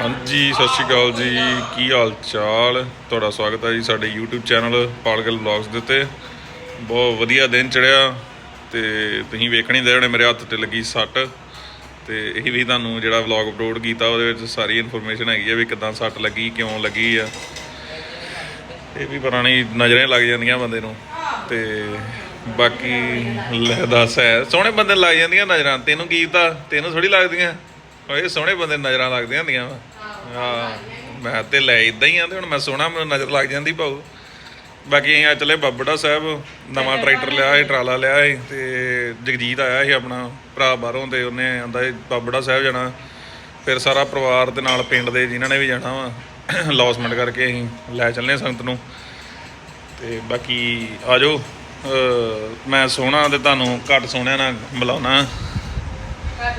ਹਾਂਜੀ, ਸਤਿ ਸ਼੍ਰੀ ਅਕਾਲ ਜੀ। ਕੀ ਹਾਲ ਚਾਲ? ਤੁਹਾਡਾ ਸਵਾਗਤ ਹੈ ਜੀ ਸਾਡੇ YouTube ਚੈਨਲ ਪਾਲਗਲ ਵਲੌਗਸ ਦੇ ਉੱਤੇ। ਬਹੁਤ ਵਧੀਆ ਦਿਨ ਚੜਿਆ ਤੇ ਤੁਸੀਂ ਵੇਖਣੀ ਦੇ ਹੋਣੇ, ਮੇਰੇ ਹੱਥ ਤੇ ਲੱਗੀ ਸੱਟ। ਤੇ ਇਹ ਵੀ ਤੁਹਾਨੂੰ ਜਿਹੜਾ ਵਲੌਗ ਅਪਲੋਡ ਕੀਤਾ, ਉਹਦੇ ਵਿੱਚ ਸਾਰੀ ਇਨਫੋਰਮੇਸ਼ਨ ਹੈਗੀ ਆ ਵੀ ਕਿਦਾਂ ਸੱਟ ਲੱਗੀ, ਕਿਉਂ ਲੱਗੀ ਆ। ਇਹ ਵੀ ਪੁਰਾਣੀ ਨਜ਼ਰਾਂ ਲੱਗ ਜਾਂਦੀਆਂ ਬੰਦੇ ਨੂੰ। ਤੇ ਬਾਕੀ ਲੈ ਦੱਸ ਹੈ, ਸੋਹਣੇ ਬੰਦੇ ਲੱਗ ਜਾਂਦੀਆਂ ਨਜ਼ਰਾਂ। ਤੈਨੂੰ ਕੀ ਤਾਂ ਤੈਨੂੰ ਥੋੜੀ ਲੱਗਦੀਆਂ। ਓਏ ਸੋਹਣੇ ਬੰਦੇ ਨਜ਼ਰਾਂ ਲੱਗਦੀਆਂ ਹੁੰਦੀਆਂ ਵਾ। ਹਾਂ, ਮੈਂ ਤੇ ਲੈ ਇਦਾਂ ਹੀ ਆ ਤੇ ਹੁਣ ਮੈਂ ਸੋਹਣਾ, ਮੈਨੂੰ ਨਜ਼ਰ ਲੱਗ ਜਾਂਦੀ ਭਾਊ। ਬਾਕੀ ਅਸੀਂ ਅੱਜ ਚਲੇ ਬਾਬੜਾ ਸਾਹਿਬ, ਨਵਾਂ ਟਰੈਕਟਰ ਲਿਆ ਸੀ, ਟਰਾਲਾ ਲਿਆ ਸੀ ਤੇ ਜਗਜੀਤ ਆਇਆ ਸੀ ਆਪਣਾ, ਭਰਾ ਬਾਹਰੋਂ ਤੇ ਉਹਨੇ ਆਂਦਾ ਸੀ, ਬਾਬੜਾ ਸਾਹਿਬ ਜਾਣਾ। ਫਿਰ ਸਾਰਾ ਪਰਿਵਾਰ ਦੇ ਨਾਲ ਪਿੰਡ ਦੇ ਜਿਨ੍ਹਾਂ ਨੇ ਵੀ ਜਾਣਾ ਵਾ ਲੌਸਮੈਂਟ ਕਰਕੇ ਅਸੀਂ ਲੈ ਚੱਲਨੇ ਸੰਗਤ ਨੂੰ। ਤੇ ਬਾਕੀ ਆ ਜਾਓ ਮੈਂ ਸੋਹਣਾ ਤੇ ਤੁਹਾਨੂੰ ਘੱਟ ਸੋਹਣਿਆਂ ਨਾਲ ਮਿਲਾਉਣਾ। ਘੱਟ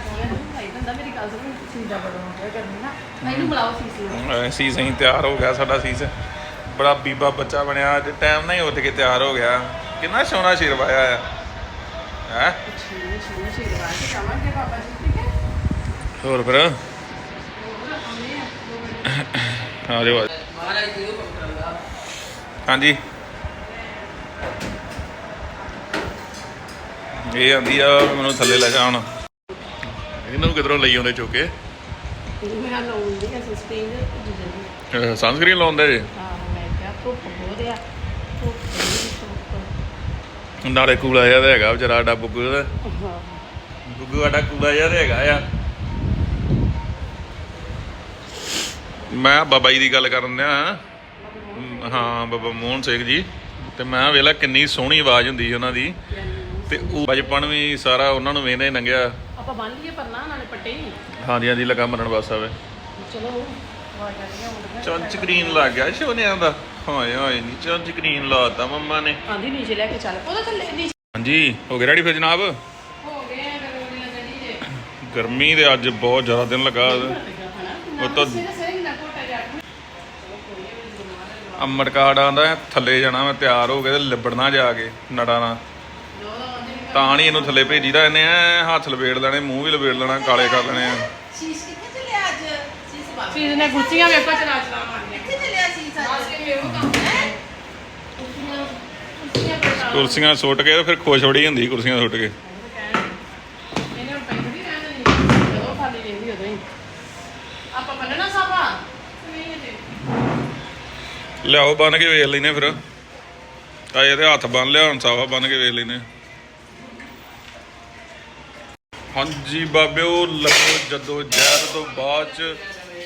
ਕੋਲੇ ਨੂੰ ਭਾਈ ਬੰਦਾ ਮੇਰੀ ਗੱਲ ਸੁਣ ਸੀਦਾ ਬੜਾ ਹੋ ਗਿਆ ਕਰਨੀ ਨਾ ਮੈਨੂੰ ਬੁਲਾਓ ਸੀਸੀ ਨੂੰ ਸੀ ਸਹੀ ਤਿਆਰ ਹੋ ਗਿਆ ਸਾਡਾ ਸੀਸ। ਬੜਾ ਬੀਬਾ ਬੱਚਾ ਬਣਿਆ ਅੱਜ ਟਾਈਮ ਨਾਲ ਹੀ ਉੱਠ ਕੇ ਤਿਆਰ ਹੋ ਗਿਆ। ਕਿੰਨਾ ਸੋਹਣਾ ਸਿਰ ਵਾਇਆ ਆ। ਹੈ? ਛੀਨ ਛੀਨ ਸ਼ੀਰਵਾ ਕੇ ਕਹਾਂਗੇ ਬਾਬਾ ਜੀ ਠੀਕ ਹੈ? ਹੋਰ ਫਿਰ? ਹੋਰ ਆਉਂਦੇ ਆ। ਦੋ ਮਿੰਟ ਆ ਜਾਓ ਆ ਜਾਓ। ਮਹਾਰਾਜ ਜੀ ਨੂੰ ਕਰਦਾ ਹਾਂਜੀ। ਇਹ ਆਂਦੀ ਆ ਮੈਨੂੰ ਥੱਲੇ ਲੈ ਜਾ ਹੁਣ। ਇਹਨੂੰ ਕਿਧਰੋਂ ਲਈ ਆਉਂਦੇ ਚੁੱਕੇ ਮੈਂ ਲਾਉਂਦੀ ਆ ਸਸਟੇਨ ਜਿੱਦਣੀ ਸਨਸਕ੍ਰੀਨ ਲਾਉਂਦੇ ਜੇ ਹਾਂ ਮੈਂ ਕਿਹਾ ਧੁੱਪ ਬਹੁਤ ਆ। ਧੁੱਪ ਬੜੀ ਧੁੱਪ। ਨਾਲੇ ਕੂਲਾ ਜਿਹਾ ਤਾਂ ਹੈਗਾ ਵਿਚਾਰਾ ਸਾਡਾ ਬੁੱਗੂ ਦਾ। ਹਾਂ। ਬੁੱਗੂ ਸਾਡਾ ਕੂਲਾ ਜਿਹਾ ਤਾਂ ਹੈਗਾ ਆ। ਮੈਂ ਬਾਬਾ ਜੀ ਦੀ ਗੱਲ ਕਰਨ ਦਿਆ। ਹਾਂ ਬਾਬਾ ਮੋਹਨ ਸਿੰਘ ਜੀ। ਤੇ ਮੈਂ ਵੇਲਾ ਕਿੰਨੀ ਸੋਹਣੀ ਆਵਾਜ਼ ਹੁੰਦੀ ਸੀ ਉਹਨਾਂ ਦੀ। ਤੇ ਉਹ ਬਚਪਨ ਵੀ ਸਾਰਾ ਉਹਨਾਂ ਨੂੰ ਵੇਂਦੇ ਨੰਗਿਆ। ਆਪਾਂ ਬੰਨ ਲਈਏ ਪਰਨਾ ਨਾਲੇ ਪੱਟੇ ਹੀ ਹਾਂਜੀ ਹਾਂਜੀ ਲਗਾ ਮਰਨ ਬਸ ਆਵੇ। ਚਲੋ ਚੰਨ ਸਕਰੀਨ ਲੱਗ ਗਿਆ ਸ਼ੋਨਿਆਂ ਦਾ। ਹਾਏ ਹਾਏ ਨੀ ਚੰਨ ਸਕਰੀਨ ਲਾਤਾ ਮੰਮਾ ਨੇ। ਆਂਦੀ ਨੀਚੇ ਲੈ ਕੇ ਚੱਲ। ਉਹਦੇ ਥੱਲੇ ਨੀਚੇ ਹਾਂਜੀ ਹੋ ਗਏ ਰੈਡੀ ਫਿਰ ਜਨਾਬ? ਹੋ ਗਏ ਆ ਗਰਮੀ ਲੱਗਣੀ ਜੇ ਗਰਮੀ ਦੇ ਅੱਜ ਬਹੁਤ ਜ਼ਿਆਦਾ ਦਿਨ ਲੱਗਾ। ਉਹ ਤਾਂ ਨਾ ਅਮਰਕਾੜਾ ਆਂਦਾ ਥੱਲੇ ਜਾਣਾ ਮੈਂ ਤਿਆਰ ਹੋ ਕੇ ਤੇ ਲਿਬੜਨਾ ਜਾ ਕੇ ਨੜਾ ਨਾਲ ਤਾਂ ਨਹੀਂ ਇਹਨੂੰ ਥੱਲੇ ਭੇਜੀਦਾ ਇਹਨੇ ਐਂ ਹੱਥ ਲਪੇੜ ਲੈਣੇ ਮੂੰਹ ਵੀ ਲਪੇੜ ਲੈਣਾ ਕਾਲੇ ਕਰ ਲੈਣੇ ਆ। ਸ਼ੀਸ਼ ਕਿੱਥੇ ਚੱਲਿਆ ਅੱਜ? ਸ਼ੀਸ਼ ਬਾਬਾ ਚੀਜ਼ ਨੇ ਗੁੱਚੀਆਂ ਵੇਖੋ ਚਲਾ ਚਲਾ ਮਾਰਨੀਆਂ ਕਿੱਥੇ ਚੱਲਿਆ ਸ਼ੀਸ਼ ਅੱਜ? ਕੇ ਵੇਖੋ ਕੰਮ ਹੈ? ਕੁਰਸੀਆਂ ਸੁੱਟ ਕੇ ਤੇ ਫਿਰ ਖੁਸ਼ ਬੜੀ ਹੁੰਦੀ ਕੁਰਸੀਆਂ ਸੁੱਟ ਕੇ। ਇਹਨੇ ਹੁਣ ਪੈਸੇ ਨਹੀਂ ਰਹਿਣ ਦੇਣੀ। ਜਦੋਂ ਖਾਲੀ ਰਹਿੰਦੀ ਉਦੋਂ ਹੀ। ਆਪਾਂ ਬੰਨਣਾ ਸਾਬਾ ਨਹੀਂ ਇਹ ਲਿਆਓ ਬੰਨ ਕੇ ਵੇਖ ਲੈਨੇ ਫਿਰ। ਆ ਇਹਦੇ ਹੱਥ ਬੰਨ ਲਿਆ ਹੁਣ ਸਾਵਾ ਬੰਨ ਕੇ ਵੇਖ ਲੈਨੇ ਹਾਂਜੀ ਬਾਬਿਓ ਲੱਗੋ ਜਦੋਂ ਜ਼ਹਿਰ ਤੋਂ ਬਾਅਦ ਚ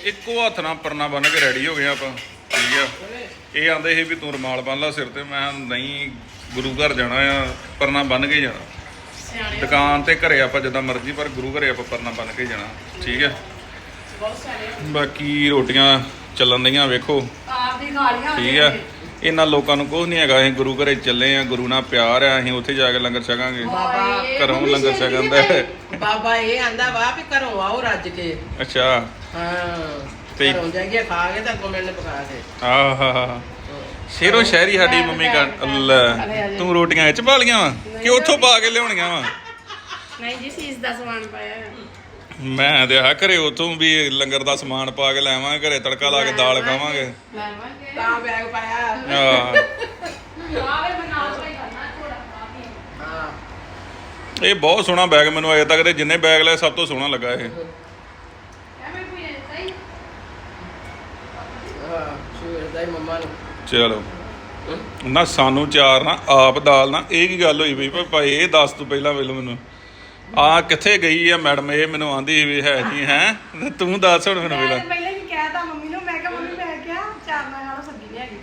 ਇੱਕੋ ਹੱਥ ਨਾਲ ਪਰਨਾ ਬੰਨ ਕੇ ਰੈਡੀ ਹੋ ਗਏ ਆਪਾਂ ਠੀਕ ਆ। ਇਹ ਆਂਦੇ ਸੀ ਵੀ ਤੂੰ ਰਮਾਲ ਬੰਨ ਲਾ ਸਿਰ ਤੇ ਮੈਂ ਨਹੀਂ ਗੁਰੂ ਘਰ ਜਾਣਾ ਆ ਪਰਨਾ ਬੰਨ ਕੇ ਜਾਣਾ। ਦੁਕਾਨ ਤੇ ਘਰੇ ਆਪਾਂ ਜਿੱਦਾਂ ਮਰਜ਼ੀ ਪਰ ਗੁਰੂ ਘਰੇ ਆਪਾਂ ਪਰਨਾ ਬੰਨ ਕੇ ਜਾਣਾ ਠੀਕ ਸਿਆਣੇ ਬਾਕੀ ਰੋਟੀਆਂ ਚੱਲਣ ਦੀਆਂ ਵੇਖੋ। ਆਪ ਦੀ ਗਾਲੀਆਂ ਠੀਕ ਆ। ਇਹਨਾਂ ਲੋਕਾਂ ਨੂੰ ਕੁਝ ਨਹੀਂ ਹੈਗਾ ਅਸੀਂ ਗੁਰੂ ਘਰੇ ਚੱਲੇ ਆ ਗੁਰੂ ਨਾਲ ਪਿਆਰ ਆ ਅਸੀਂ ਉੱਥੇ ਜਾ ਕੇ ਲੰਗਰ ਛਕਾਂਗੇ। ਬਾਬਾ ਘਰੋਂ ਲੰਗਰ ਛਕਦਾ ਹੈ ਬਾਬਾ ਇਹ ਆਂਦਾ ਵਾ ਵੀ ਘਰੋਂ ਆਓ ਰੱਜ ਕੇ। ਅੱਛਾ। ਹਾਂ ਤੇ- ਘਰੋਂ ਜਾਈਏ ਖਾ ਕੇ ਤਾਂ ਅੱਗੋਂ ਮੈਨੂੰ ਪਕਾ ਕੇ। ਆਹਾ ਸ਼ੇਰੋ ਸ਼ਹਿਰੀ ਸਾਡੀ ਮੰਮੀ ਕਰ ਲੈ ਤੂੰ ਰੋਟੀਆਂ ਇੱਚ ਪਾ ਲੀਆਂ ਵਾ ਕਿ ਉੱਥੋਂ ਪਾ ਕੇ ਲਿਆਉਣੀਆਂ ਵਾ? ਨਹੀਂ ਜੀ ਸੀਸ ਦਾ ਸਮਾਨ ਪਾਇਆ ਹੈ। ਮੈਂ ਤੇ ਆ ਘਰੇ ਉੱਥੋਂ ਵੀ ਲੰਗਰ ਦਾ ਸਮਾਨ ਪਾ ਕੇ ਲੈਵਾਂਗੇ ਘਰੇ ਤੜਕਾ ਲਾ ਕੇ ਦਾਲ ਖਾਵਾਂਗੇ। ਲੈਵਾਂਗੇ। ਤਾਂ ਬੈਗ ਪਾਇਆ। ਆ ਆਵੇ ਬਣਾ ਕੋਈ ਕਰਨਾ ਥੋੜਾ ਕਾਫੀ ਹਾਂ। ਇਹ ਬਹੁਤ ਸੋਹਣਾ ਬੈਗ ਮੈਨੂੰ ਅਜੇ ਤੱਕ ਦੇ ਜਿੰਨੇ ਬੈਗ ਲਏ ਸਭ ਤੋਂ ਸੋਹਣਾ ਲੱਗਾ ਇਹ। ਐਵੇਂ ਕੋਈ ਨਹੀਂ ਹਾਂ ਸ਼ੂਰ ਦਾ ਹੀ ਮੰਮਾ ਨੂੰ। ਚਲੋ। ਨਾ ਸਾਨੂੰ ਚਾਰ ਨਾ ਆਪ ਦਾਲ ਨਾ ਇਹ ਕੀ ਗੱਲ ਹੋਈ ਬਈ? ਭਾਈ ਇਹ ਦੱਸ ਤੂੰ ਪਹਿਲਾਂ ਵੇਲੇ ਮੈਨੂੰ। ਆ ਕਿੱਥੇ ਗਈ ਆ ਮੈਡਮ? ਇਹ ਮੈਨੂੰ ਆਂਦੀ ਵੀ ਹੈ ਨਹੀਂ ਹੈ? ਤੂੰ ਦੱਸ ਹੁਣ ਮੈਨੂੰ ਮੈਂ ਪਹਿਲਾਂ ਹੀ ਕਹਿਤਾ ਮੰਮੀ ਨੂੰ ਮੈਂ ਕਿਹਾ ਮੰਮੀ ਮੈਂ ਕਿਹਾ ਚਾਰ ਨਾਲ ਸਬਜ਼ੀ ਨਹੀਂ ਹੈਗੀ।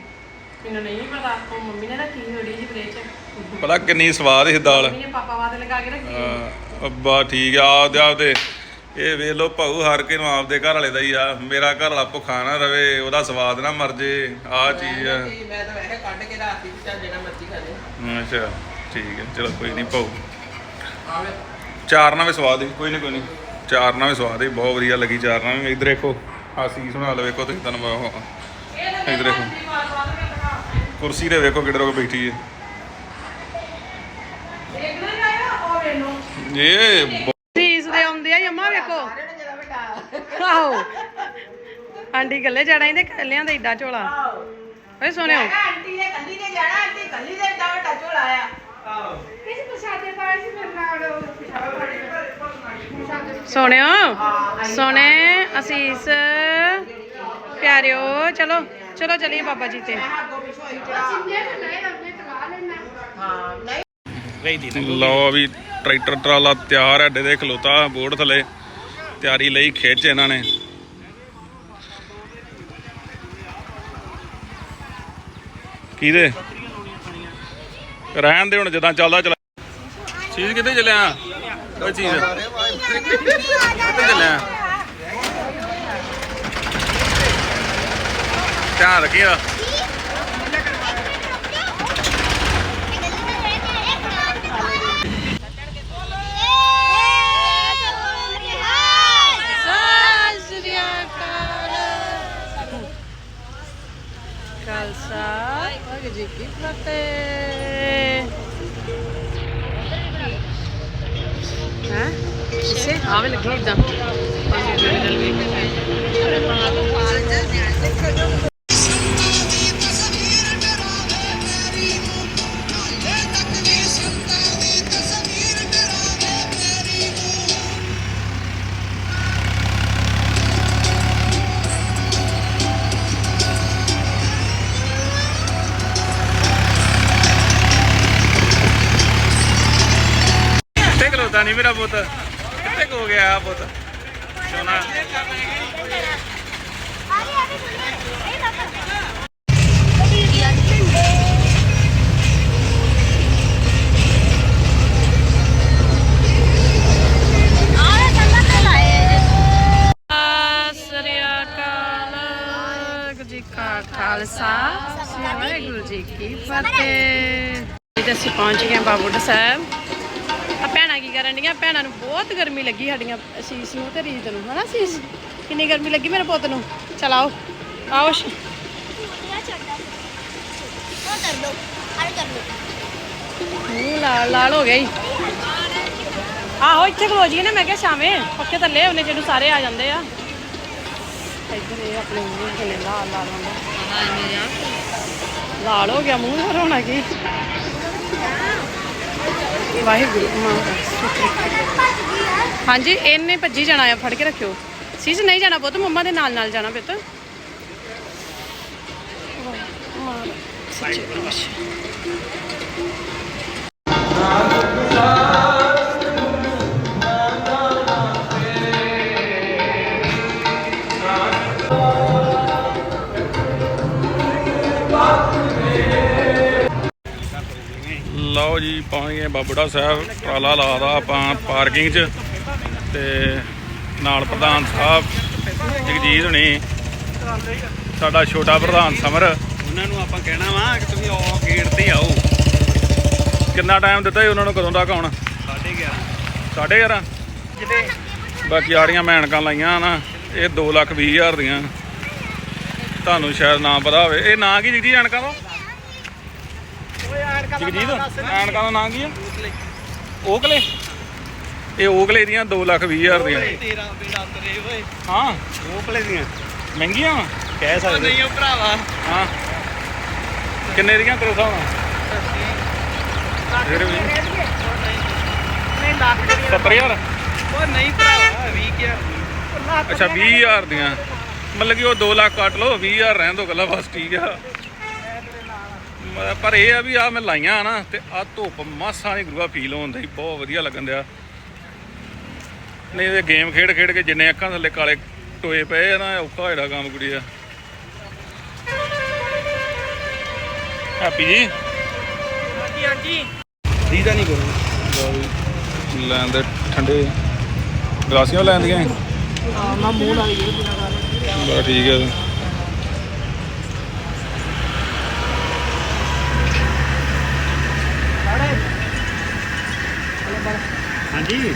ਮੈਨੂੰ ਨਹੀਂ ਪਤਾ ਉਹ ਮੰਮੀ ਨੇ ਰੱਖੀ ਥੋੜੀ ਜਿਹੀ ਫ੍ਰਿਜ ਚ ਪਤਾ ਕਿੰਨੀ ਸਵਾਦ ਇਹ ਦਾਲ। ਮੰਮੀ ਨੇ ਪਾਪਾ ਵਾਸਤੇ ਲਗਾ ਕੇ ਰੱਖੀ ਆ, ਅੱਬਾ ਠੀਕ ਆ ਆਪਦੇ ਆਪਦੇ। ਇਹ ਵੇਖ ਲੋ ਭਾਊ ਹਰ ਕੇ ਨੂੰ ਆਪਦੇ ਘਰ ਵਾਲੇ ਦਾ ਹੀ ਆ। ਮੇਰਾ ਘਰ ਵਾਲਾ ਭੁੱਖਾ ਨਾ ਰਵੇ ਉਹਦਾ ਸਵਾਦ ਨਾ ਮਰ ਜੇ ਆ ਚੀਜ਼ ਆ। ਮੈਂ ਮੈਂ ਤਾਂ ਵੈਸੇ ਕੱਢ ਕੇ ਰਾਤੀ ਚੱਲ ਜਿਹੜਾ ਮਰਜ਼ੀ ਖਾ ਲੈ ਅੱਛਾ ਠੀਕ ਹੈ ਚਲੋ ਕੋਈ ਨਹੀਂ ਭਾਊ। ਆਵੇ। ਚਾਰ ਨਾਲ ਵੀ ਸਵਾਦ ਹੀ ਕੋਈ ਨਹੀਂ ਕੋਈ ਨਹੀਂ ਚਾਰ ਨਾਲ ਵੀ ਸਵਾਦ ਹੀ ਬਹੁਤ ਵਧੀਆ ਲੱਗੀ ਚਾਰ ਨਾਲ ਵੀ। ਇੱਧਰ ਦੇਖੋ ਆ ਸੀਸ ਬਣਾ ਲਓ ਵੇਖੋ ਤੁਸੀਂ ਤੁਹਾਨੂੰ ਮੈਂ ਉਹ- ਇੱਧਰ ਦੇਖੋ। ਕੁਰਸੀ ਤੇ ਵੇਖੋ ਕਿੱਧਰ ਕੋ ਬੈਠੀ ਹੈ। ਇਹ ਸੀਸ ਦੇ ਆਉਂਦੇ ਆ ਜਮਾ ਵੇਖੋ। ਸਾਰੇ ਨੇ ਜਿਹੜਾ ਵੱਡਾ ਆਹੋ। ਆਂਟੀ ਇਕੱਲੇ ਜਾਣਾ ਇਹਦੇ ਕੱਲਿਆਂ ਦਾ ਏਡਾ ਝੋਲਾ। ਓਏ ਸੋਨਿਓ ਆਂਟੀ ਨੇ ਕੱਲੀ ਨੇ ਜਾਣਾ ਆਂਟੀ ਕੱਲੀ ਦੇ ਏਡਾ ਵੱਡਾ ਝੋਲਾ ਆ ਸੋਨਿਓ ਸੋਨੇ ਅਸੀਸ। ਪਿਆਰਿਓ ਚਲੋ ਚਲੋ ਚਲੀਏ ਬਾਬਾ ਜੀ ਤੇ। ਲਓ ਵੀ ਟਰੈਕਟਰ ਟਰਾਲਾ ਤਿਆਰ ਹੈ ਦੇ ਖਲੋਤਾ ਬੋਰਡ ਥੱਲੇ। ਤਿਆਰੀ ਲਈ ਖਿੱਚ ਇਹਨਾਂ ਨੇ। ਕਿਹਦੇ ਰਹਿਣ ਦੇ ਹੁਣ ਜਦਾਂ ਚੱਲਦਾ ਚਲਾ ਚੀਜ਼ ਕਿੱਥੇ ਚੱਲਿਆ? ਕੋਈ ਚੀਜ਼? ਕਿੱਥੇ ਚੱਲਿਆ? ਧਿਆਨ ਰੱਖਿਆ ਖਾਲਸਾ। ਵਾਹਿਗੁਰੂ ਜੀ ਕੀ ਫਤਿਹ? ਇਸੇ ਆਵੇ ਲੱਗੀ ਇਦਾਂ ਨਹੀਂ ਮੇਰਾ ਪੁੱਤ ਕਿੱਥੇ ਕੋ ਪੁੱਤ। ਸੋਨਾ। ਜੀ ਕਾ ਖਾਲਸਾ। ਸ੍ਰੀ ਵਾਹਿਗੁਰੂ ਜੀ ਕੀ ਫਤਿਹ। ਤੇ ਅਸੀਂ ਪਹੁੰਚ ਗਏ ਬਾਬੂਡ ਸਾਹਿਬ। ਕਰਨ ਡੀਆਂ ਭੈਣਾਂ ਨੂੰ ਬਹੁਤ ਗਰਮੀ ਲੱਗੀ ਸਾਡੀਆਂ ਅਸੀਸ ਨੂੰ ਤੇ ਰੀਤ ਨੂੰ। ਹਨਾ ਅਸੀਸ? ਕਿੰਨੀ ਗਰਮੀ ਲੱਗੀ ਮੇਰੇ ਪੁੱਤ ਨੂੰ? ਚਲ ਆਓ। ਮੂੰਹ ਲਾਲ ਲਾਲ ਹੋ ਗਿਆ ਈ। ਆਹੋ ਇੱਥੇ ਖਲੋ ਜੀਏ ਨਾ। ਮੈਂ ਕਿਹਾ ਸ਼ਾਮੇ। ਪੱਕੇ ਥੱਲੇ ਉਹਨੇ ਜਿਹਨੂੰ ਸਾਰੇ ਆ ਜਾਂਦੇ ਆ। ਇੱਧਰ ਇਹ ਆਪਣੇ ਮੂੰਹ ਕਿੰਨੇ ਲਾਲ ਲਾਲ ਹੁੰਦਾ। ਲਾਲ ਹੋ ਗਿਆ ਮੂੰਹ। ਹੋਰ ਹੋਣਾ ਕੀ ਵਾਹਿਗੁਰੂ ਹਾਂਜੀ ਇਹਨੇ ਭੱਜੀ ਜਾਣਾ ਆ, ਫੜ ਕੇ ਰੱਖਿਓ। ਸੀਸ ਨਹੀਂ ਜਾਣਾ ਪੁੱਤ, ਮੰਮਾ ਦੇ ਨਾਲ ਨਾਲ ਜਾਣਾ ਪੁੱਤ। ਸੱਚੇ ਪਾਤਸ਼ਾਹ। ਪਹੁੰਚ ਗਏ ਬਾਬੜਾ ਸਾਹਿਬ ਟਰਾਲਾ ਲਾਦਾ ਆਪਾਂ ਪਾਰਕਿੰਗ 'ਚ ਤੇ ਨਾਲ ਪ੍ਰਧਾਨ ਸਾਹਿਬ ਜਗਜੀਤ ਹੁਣੀ ਸਾਡਾ ਛੋਟਾ ਪ੍ਰਧਾਨ ਸਮਰ। ਉਹਨਾਂ ਨੂੰ ਆਪਾਂ ਕਹਿਣਾ ਵਾ ਕਿ ਤੁਸੀਂ ਆਓ ਗੇਟ ਤੇ ਆਓ। ਕਿੰਨਾ ਟਾਈਮ ਦਿੱਤਾ ਜੀ ਉਹਨਾਂ ਨੂੰ ਕਦੋਂ ਤੱਕ ਆਉਣ? 11:30 11:30 ਜਿਹਦੇ ਬਾਕੀ ਆੜੀਆਂ ਮੈਣਕਾਂ ਲਾਈਆਂ ਨਾ ਇਹ 2 ਲੱਖ 20 ਹਜ਼ਾਰ ਦੀਆਂ। ਤੁਹਾਨੂੰ ਸ਼ਾਇਦ ਨਾ ਪਤਾ ਹੋਵੇ। ਇਹ ਨਾਂ ਕੀ ਜਗਜੀਤ ਐਨਕਾਂ ਦਾ? ਜਗਜੀਤ ਐਨਕਾਂ ਦਾ ਨਾਂ ਕੀ ਆ? ਓਕਲੇ। ਇਹ ਓਕਲੇ ਦੀਆਂ 2 ਲੱਖ 20 ਹਜ਼ਾਰ ਦੀਆਂ। 13 ਬੇੜਾ ਤਰੇ ਓਏ। ਹਾਂ। ਭਲੇ ਦੀਆਂ। ਮਹਿੰਗੀਆਂ ਵਾ? ਕਹਿ ਸਕਦੇ। ਨਹੀਂ ਉਹ ਭਰਾਵਾ। ਹਾਂ। ਕਿੰਨੇ ਦੀਆਂ ਕਰੋ ਸਾਹਮਣਾ ਫਿਰ ਵੀ। ਨਹੀਂ। ਲੱਖ 70000 ਉਹ ਨਹੀਂ ਭਰਾਵਾ 20000 ਅੱਛਾ 20000 ਦੀਆਂ। ਮਤਲਬ ਕਿ ਉਹ 2 ਲੱਖ ਕੱਟ ਲਓ 20000 ਰਹਿਣ ਦੋ ਗੱਲਾਂ ਬਸ ਠੀਕ ਆ। ਪਰ ਇਹ ਆ ਵੀ ਆ ਮੈਂ ਲਾਈਆਂ ਨਾ ਤੇ ਆ ਧੁੱਪ ਮਾਸਾ ਨਹੀਂ ਗੁਰੂਆ ਫੀਲ ਹੁੰਦਾ ਸੀ ਬਹੁਤ ਵਧੀਆ ਲੱਗਣ ਦਿਆ ਨਹੀਂ ਇਹ ਗੇਮ ਖੇਡ ਖੇਡ ਕੇ ਜਿੰਨੇ ਅੱਖਾਂ ਥੱਲੇ ਕਾਲੇ ਟੋਏ ਪਏ ਆ ਨਾ ਔਖਾ ਹੋਇਆ ਕੰਮ ਕੁੜੀਆ ਹੈਪੀ ਜੀ? ਹਾਂਜੀ ਹਾਂਜੀ। ਦੀਦਾ ਨਹੀਂ ਕਰੂੰ ਲੈਣ ਦੇ ਠੰਡੇ ਗਲਾਸੀਆਂ ਲੈਣ ਦੀਆਂ? ਹਾਂ ਮੈਂ ਮੂੰਹ ਨਾਲ ਇਹ ਬਸ ਠੀਕ ਹੈ ਹਾਂਜੀ।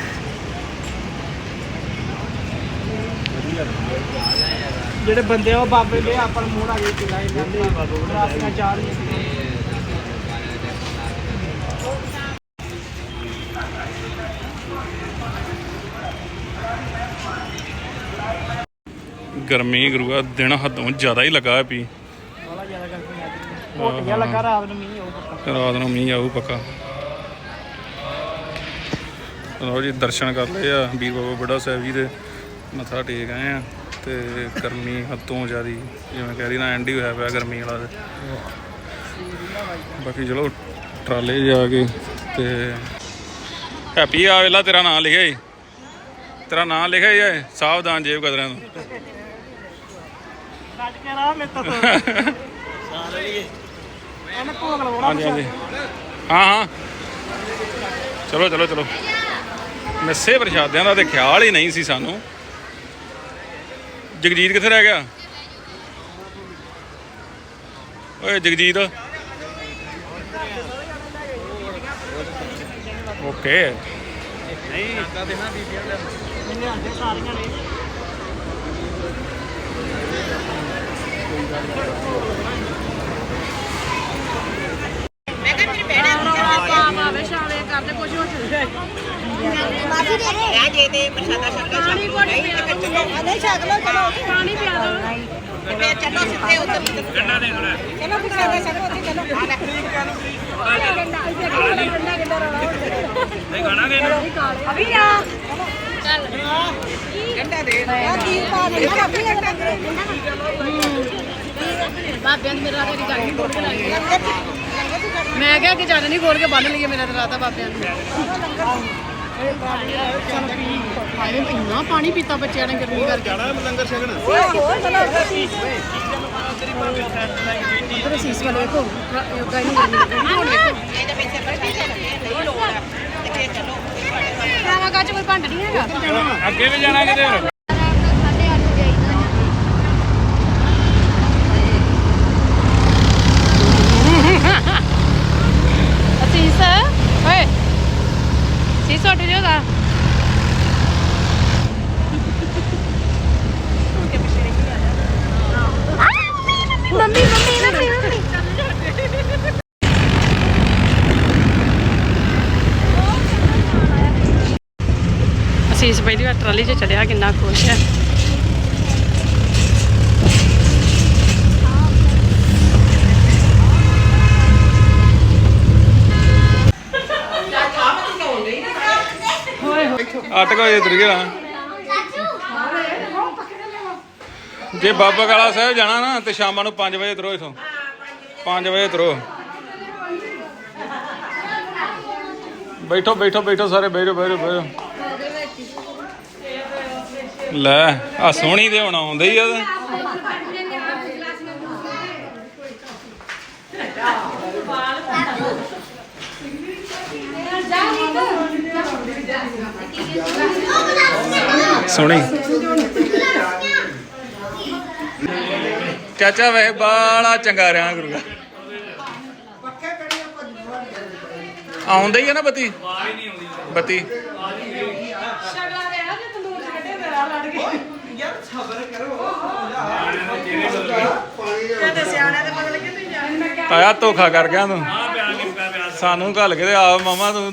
ਜਿਹੜੇ ਬੰਦੇ ਉਹ ਬਾਬੇ ਦੇ ਆਪਾਂ ਨੂੰ ਮੂੰਹ ਨਾਲ ਇਹ ਪਿਲਾਏ ਜਾਂਦੇ ਰਾਸੀਆਂ ਚਾਰ ਗਰਮੀ ਗੁਰੂਆ ਦਿਨ ਹੱਦੋਂ ਜ਼ਿਆਦਾ ਹੀ ਲੱਗਾ ਪੀ ਬੜਾ ਜ਼ਿਆਦਾ ਗਰਮੀ ਅੱਜ ਘੁੱਟ ਗਿਆ ਲੱਗਾ ਰਾਤ ਨੂੰ ਮੀਂਹ ਆਊ ਪੱਕਾ ਰਾਤ ਨੂੰ ਮੀਂਹ ਆਊ ਪੱਕਾ। ਲਓ ਜੀ ਦਰਸ਼ਨ ਕਰ ਲਏ ਆ ਵੀਰ ਬਾਬਾ ਬੜਾ ਸਾਹਿਬ ਜੀ ਦੇ। ਮੱਥਾ ਟੇਕ ਆਏ ਆ ਤੇ ਗਰਮੀ ਹੱਦੋਂ ਜ਼ਿਆਦੀ ਜਿਵੇਂ ਕਹਿ ਰਹੀ ਨਾ ਐਂਡ ਹੀ ਹੋਇਆ ਪਿਆ ਗਰਮੀ ਵਾਲਾ ਤੇ। ਬਾਕੀ ਚਲੋ ਟਰਾਲੇ ਜਾ ਕੇ ਤੇ ਹੈਪੀ ਆ ਵੇਲਾ ਤੇਰਾ ਨਾਮ ਲਿਖਿਆ ਈ। ਤੇਰਾ ਨਾਮ ਲਿਖਿਆ ਈ ਹੈ ਸਾਵਧਾਨ ਜੇਬ ਕਦਰਾਂ ਤੋਂ ਕੱਟ ਕੇ ਰਾਹ ਮੇ ਇਹਨੇ ਭੋਗ ਲਵਾਉਣਾ ਹਾਂਜੀ ਹਾਂਜੀ। ਹਾਂ ਹਾਂ। ਚਲੋ ਚਲੋ ਚਲੋ। ਮਿੱਸੇ ਪ੍ਰਸ਼ਾਦਿਆਂ ਦਾ ਤੇ ਖਿਆਲ ਹੀ ਨਹੀਂ ਸੀ ਸਾਨੂੰ ਜਗਜੀਤ ਕਿੱਥੇ ਰਹਿ ਗਿਆ ਓਏ ਜਗਜੀਤ ਓਕੇ ਲਿਆਂਦੇ ਸਾਰੀਆਂ ਨੇ ਆਵੇ ਸ਼ਾਲੇ ਕਰਦੇ ਕੁਝ ਹੋ ਚੁੱਕਿਆ ਜੇ ਤੇ ਪ੍ਰਸ਼ਾਦਾ ਛਕਦਾ ਪਾਣੀ ਕੋਟ ਪਿਆ ਦੋ ਨਹੀਂ ਛਕ ਲਓ ਚਲੋ ਪਾਣੀ ਪਿਆ ਦੋ ਫੇਰ ਚਲੋ ਸਿੱਧੇ ਉੱਧਰ ਗੰਡਾ ਦੇ ਚਲੋ ਪ੍ਰਸ਼ਾਦਾ ਛਕੋ ਉੱਥੇ ਚਲੋ ਅਭੀ ਆ ਗੰਡਾ ਦੇ ਆ ਕੀ ਪਾ ਦੇ ਅਭੀ ਗੰਡਾ ਦੇ ਬਾਬਿਆਂ ਦੀ ਮੇਰਾ ਤੇਰੀ ਗੱਲ ਨਹੀਂ ਖੋਲ ਕੇ ਲਾਈ ਮੈਂ ਕਿਹਾ ਕਿ ਚੱਲ ਨਹੀਂ ਖੋਲ ਕੇ ਬੰਨ ਲਈਏ ਮੇਰਾ ਤੇ ਰਾਤਾ ਬਾਬਿਆਂ ਨੂੰ। ਹਾਏ ਇੰਨਾ ਪਾਣੀ ਪੀਤਾ ਬੱਚਿਆਂ ਨੇ ਗਰਮੀ ਕਰਕੇ। ਉਧਰ ਸੀਸ ਵਾਲੇ ਵੇਖੋ। ਯੋਗਾ ਨਹੀਂ ਕਰਨੀ ਰਾਵਾ ਕੋਈ ਭੰਡ ਨਹੀਂ ਹੈਗਾ। ਅੱਗੇ ਵੀ ਜਾਣਾ ਕਿਤੇ ਹੋਰ ਅਸੀਸ ਓਏ ਸੀਸ ਉੱਠ ਜਾਓਗਾ mummy mummy mummy mummy Asees ਪਹਿਲੀ ਵਾਰ ਟਰਾਲੀ 'ਚ ਚੜਿਆ ਕਿੰਨਾ ਖੁਸ਼ ਹੈ। ਅੱਟ ਕੋ ਜੇ ਤੁਰ ਗਿਆ। ਜੇ ਬਾਬਾ ਕਾਲਾ ਸਾਹਿਬ ਜਾਣਾ ਨਾ, ਤੇ ਸ਼ਾਮਾਂ ਨੂੰ 5 ਵਜੇ ਤੁਰੋ ਇਥੋਂ। 5 ਵਜੇ ਤੁਰੋ ਬੈਠੋ ਬੈਠੋ ਬੈਠੋ ਸਾਰੇ ਬੈਠੋ ਬੈਠੋ ਬੈਠੋ ਲੈ ਆ ਸੋਹਣੀ ਦੇ ਹੁਣ ਆਉਂਦੇ ਹੀ ਉਹਦੇ। ਸੋਹਣੀ। ਚਾਚਾ ਵੇ, ਬਾਲਾ ਚੰਗਾ ਰਿਹਾ ਗੁਰੂ ਦਾ ਆਉਂਦਾ ਹੀ ਆ ਨਾ ਬੱਤੀ? ਬੱਤੀ। ਆਇਆ ਧੋਖਾ ਕਰ ਗਿਆ ਤੂੰ। ਸਾਨੂੰ ਘੱਲ ਕੇ ਤੇ ਆ ਮਾਮਾ ਤੂੰ।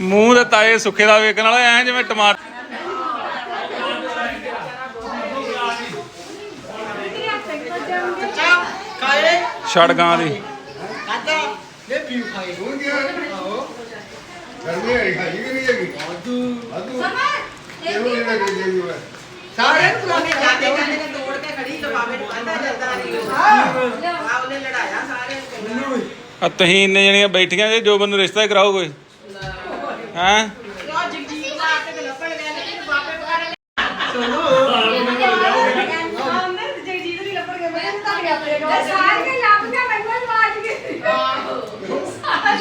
ਮੂੰਹ ਦੇ ਤਾਏ ਸੁੱਖੇ ਦਾ ਵੇਖਣ ਵਾਲਾ ਐ ਜਿਵੇਂ ਟਮਾਟਰ ਛੜ ਗਾਂ ਦੀ। ਗਰਮੀ ਹੈ ਖਾਈ ਕਿ ਨਹੀਂ ਹੈਗੀ? ਵਾਧੂ। ਵਾਧੂ। ਇਹਨੂੰ ਨਹੀਂ ਲੱਗੀ ਹੋਇਆ ਸਾਰੇ ਪੁਰਾਣੇ ਜਾਂਦੇ ਜਾਂਦੇ ਨੇ ਤੋੜ ਕੇ ਖੜੀ ਲਫਾਵੇ ਨੂੰ ਬੰਦਾ ਜਾਂਦਾ ਨਹੀਂ ਆ ਉਹਨੇ ਲੜਾਇਆ ਸਾਰੇ ਨੂੰ ਆ ਤੁਸੀਂ ਇੰਨੇ ਜਣੀਆਂ ਬੈਠੀਆਂ ਜੇ ਜੋ ਬੰਦੇ ਰਿਸ਼ਤਾ ਹੀ ਕਰਾਓ ਕੋਈ। ਹੈਂ? ਜਗਜੀਤ ਦਾ ਗਿਆ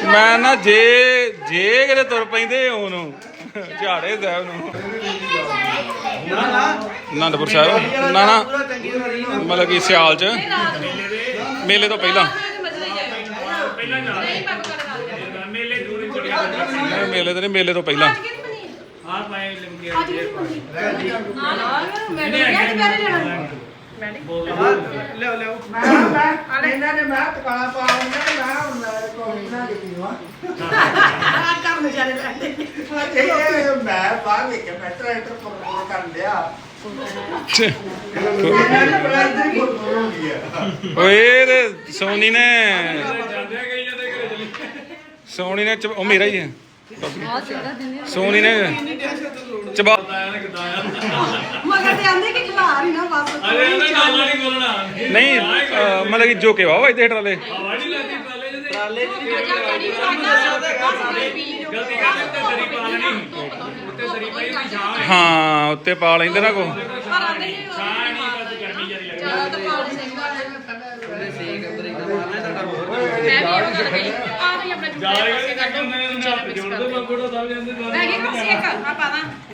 ਮੈਂ ਨਾ ਜੇ ਜੇ ਕਿਤੇ ਤੁਰ ਪੈਂਦੇ ਉਹਨੂੰ ਝਾੜੇ ਸਾਹਿਬ ਨੂੰ। ਅਨੰਦਪੁਰ ਸਾਹਿਬ। ਨਾ ਨਾ ਮਤਲਬ ਕਿ ਸਿਆਲ ਚ। ਮੇਲੇ ਤੋਂ ਪਹਿਲਾਂ। ਨਹੀਂ, ਮੇਲੇ ਤੋਂ ਨਹੀਂ ਮੇਲੇ ਤੋਂ ਪਹਿਲਾਂ। ਲਿਓ ਲਿਓ ਮੈਂ ਇਹਨਾਂ ਨੇ ਮੈਂ ਟਕਾਲਾ ਪਾਉਂਦਾ ਤੇ ਮੈਂ ਹੁਣ ਮੈਂ ਕੋਣੀ ਬਣਾ ਕੇ ਪੀਵਾ ਜਾਣੇ ਬੈਠੇ। ਇਹ ਮੈਂ ਬਾਹਰ ਵੇਖ ਕੇ ਮੈਂ ਟਰੈਕਟਰ ਪ੍ਰਮੋਟ ਕਰ ਲਿਆ ਇਹਨਾਂ ਬੜਾ ਇੱਧਰ ਹੀ ਫੋਟੋ ਹੋ ਗਿਆ ਓਏ ਤੇ ਸੋਨੀ ਨੇ। ਸੋਨੀ ਨੇ ਚਬ- ਉਹ ਮੇਰਾ ਹੀ ਹੈ। ਸੋਨੀ ਨੇ ਚਬਾ ਤੇ ਆਂਦੇ ਕਿ ਖਿਲਾਰ ਹੀ ਨਾ ਬਸ ਨਹੀਂ ਅਹ, ਮਤਲਬ ਕਿ ਜੋ ਕੇ ਵਾਵਾ ਇੱਥੇ ਟਰਾਲੇ ਹਾਂ। ਉੱਤੇ ਪਾ ਲੈਂਦੇ ਨਾ ਕੋ ਮੈਂ ਕਿਹਾ ਇੱਕ ਆ ਪਾ ਦਾਂ।